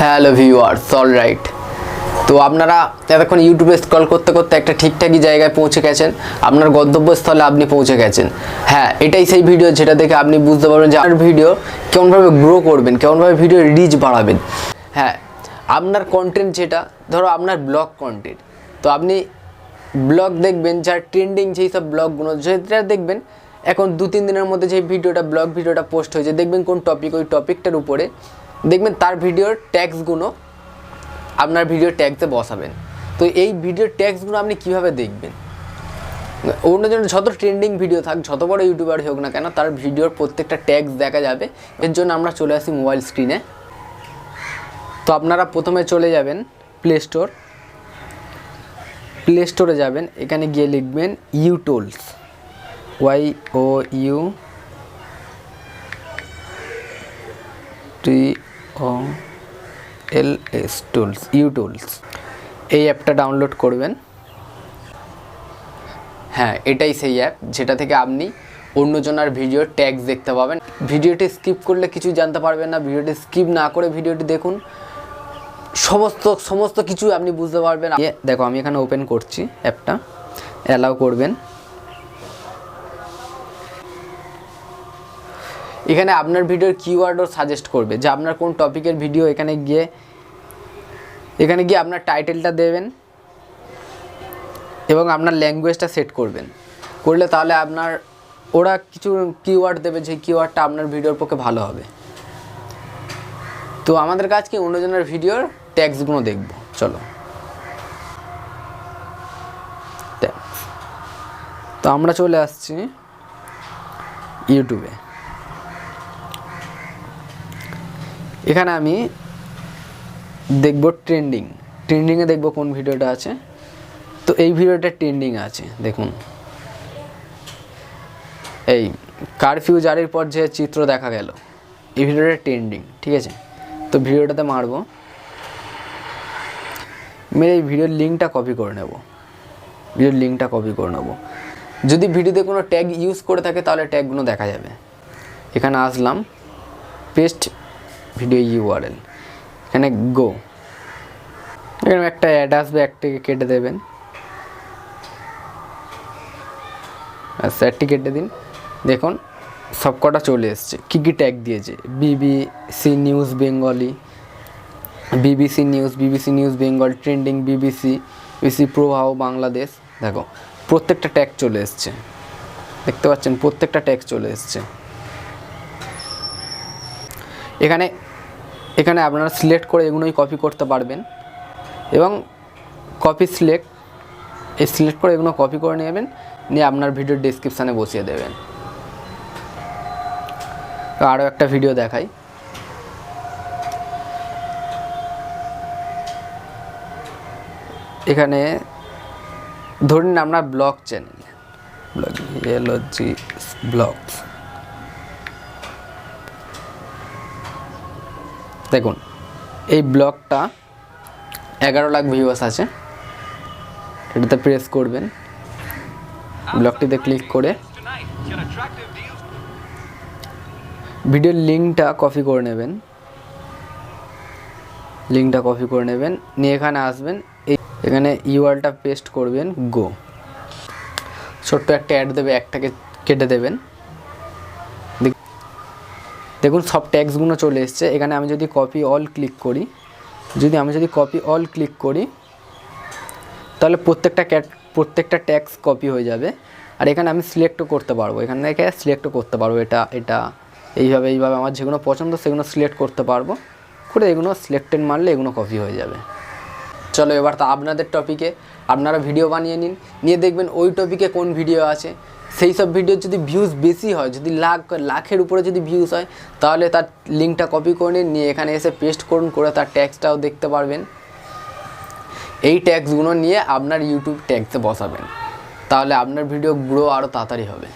Hello viewers all right তো আপনারা এতক্ষণ ইউটিউবে স্ক্রল করতে করতে একটা ঠিকঠাকই জায়গায় পৌঁছে গেছেন। আপনার গন্তব্যস্থলে আপনি পৌঁছে গেছেন। হ্যাঁ এটাই সেই ভিডিও যেটা দেখে আপনি বুঝতে পারবেন যে আপনার ভিডিও কেমনভাবে গ্রো করবেন, কেমনভাবে ভিডিও রিচ বাড়াবেন। হ্যাঁ আপনার কন্টেন্ট যেটা, ধরো আপনার ব্লগ কন্টেন্ট তো আপনি ব্লগ দেখবেন, যার ট্রেন্ডিং যেই সব ব্লগগুলো যেটা দেখবেন, এখন দু তিন দিনের মধ্যে যে ভিডিওটা ব্লগ ভিডিওটা পোস্ট হয়েছে, দেখবেন কোন টপিক ওই টপিকটার উপরে দেখবেন তার ভিডিওর ট্যাক্সগুলো আপনার ভিডিও ট্যাগতে বসাবেন। তো এই ভিডিও ট্যাক্সগুলো আপনি কীভাবে দেখবেন? অন্য জন্য যত ট্রেন্ডিং ভিডিও থাক, যত বড় ইউটিউবার হোক না কেন, তার ভিডিওর প্রত্যেকটা ট্যাক্স দেখা যাবে। এর জন্য আমরা চলে আসি মোবাইল স্ক্রিনে তো আপনারা প্রথমে চলে যাবেন প্লে স্টোর প্লে স্টোরে যাবেন, এখানে গিয়ে লিখবেন UTools Y O U T O L S tools U tools এই অ্যাপটা ডাউনলোড করবেন। হ্যাঁ এটাই সেই অ্যাপ যেটা থেকে আপনি অন্যজনের ভিডিও ট্যাগস দেখতে পাবেন। ভিডিওটি স্কিপ করলে কিছু জানতে পারবেন না। ভিডিওটি স্কিপ না করে ভিডিওটি দেখুন। সমস্ত সমস্ত কিছু আপনি বুঝতে পারবেন। দেখো, আমি এখানে ওপেন করছি অ্যাপটা অ্যালাউ করবেন। এখানে আপনার ভিডিওর কিওয়ার্ডও সাজেস্ট করবে যে আপনার কোন টপিকের ভিডিও এখানে গিয়ে এখানে গিয়ে আপনার টাইটেলটা দেবেন এবং আপনার ল্যাঙ্গুয়েজটা সেট করবেন। করলে তাহলে আপনার, ওরা কিছু কিওয়ার্ড দেবে যে কিওয়ার্ডটা আপনার ভিডিওর পক্ষে ভালো হবে। তো আমাদের কাজ কি? অন্যজনের ভিডিওর ট্যাক্সগুলো দেখব। চলো। তো আমরা চলে আসছি ইউটিউবে এখানে আমি দেখব ট্রেন্ডিং ট্রেন্ডিংয়ে দেখব কোন ভিডিওটা আছে। তো এই ভিডিওটা ট্রেন্ডিং আছে, দেখুন। এই কারফিউ জারির পর যে চিত্র দেখা গেল, এই ভিডিওটা ট্রেন্ডিং ঠিক আছে? তো ভিডিওটাতে মারবো। মেরে এই ভিডিওর লিঙ্কটা কপি করে নেব। ভিডিওর লিঙ্কটা কপি করে নেব। যদি ভিডিওতে কোনো ট্যাগ ইউজ করে থাকে, তাহলে ট্যাগগুলো দেখা যাবে। এখানে আসলাম পেস্ট ভিডিও ইউআরএল। এখানে গো এখানে একটা অ্যাড আসবে একটাকে কেটে দেবেন। আচ্ছা একটি কেটে দিন। দেখুন সবকটা চলে এসছে। কী কী ট্যাগ দিয়েছে? BBC news Bengali BBC news BBC news Bengal trending BBC BBC Probaho Bangladesh দেখো, প্রত্যেকটা ট্যাগ চলে এসছে। দেখতে পাচ্ছেন, প্রত্যেকটা ট্যাগ চলে এসছে। এখানে এখানে আপনারা সিলেক্ট করে এগুলোই কপি করতে পারবেন। এবং কপি সিলেক্ট এই সিলেক্ট করে এগুলো কপি করে নেবেন, নিয়ে আপনার ভিডিওর ডিসক্রিপশানে বসিয়ে দেবেন। আরও একটা ভিডিও দেখাই। এখানে ধরুন আপনার blog channel blog LG blogs দেখুন, এই ব্লগটা এগারো লাখ ভিউয়ার্স আছে। এটাতে প্রেস করবেন। ব্লগটিতে ক্লিক করে ভিডিওর লিঙ্কটা কপি করে নেবেন। লিঙ্কটা কপি করে নেবেন। নিয়ে এখানে আসবেন। এখানে ইউআরটা পেস্ট করবেন গো ছোট্ট একটা অ্যাড দেবে, একটাকে কেটে দেবেন। দেখুন, সব ট্যাক্সগুলো চলে এসছে। এখানে আমি যদি কপি অল ক্লিক করি, যদি আমি যদি কপি অল ক্লিক করি, তাহলে প্রত্যেকটা ক্যাট প্রত্যেকটা ট্যাক্স কপি হয়ে যাবে। আর এখানে আমি সিলেক্টও করতে পারব। এখান থেকে সিলেক্টও করতে পারব। এটা এটা, এইভাবে এইভাবে আমার যেগুলো পছন্দ, সেগুলো সিলেক্ট করতে পারব। করে এগুলো সিলেক্টেড মারলে এগুলো কপি হয়ে যাবে। চলো এবার তা আপনাদের টপিকে আপনারা ভিডিও বানিয়ে নিন। নিয়ে দেখবেন ওই টপিকে কোন ভিডিও আছে। সেই সব ভিডিওর যদি ভিউজ বেশি হয়, যদি লাখ, লাখের উপরে যদি ভিউজ হয়, তাহলে তার লিঙ্কটা কপি করে নিন। নিয়ে এখানে এসে পেস্ট করুন, করে তার ট্যাক্সটাও দেখতে পারবেন। এই ট্যাক্সগুলো নিয়ে আপনার ইউটিউব ট্যাক্সে বসাবেন। তাহলে আপনার ভিডিও গ্রো আরও তাড়াতাড়ি হবে।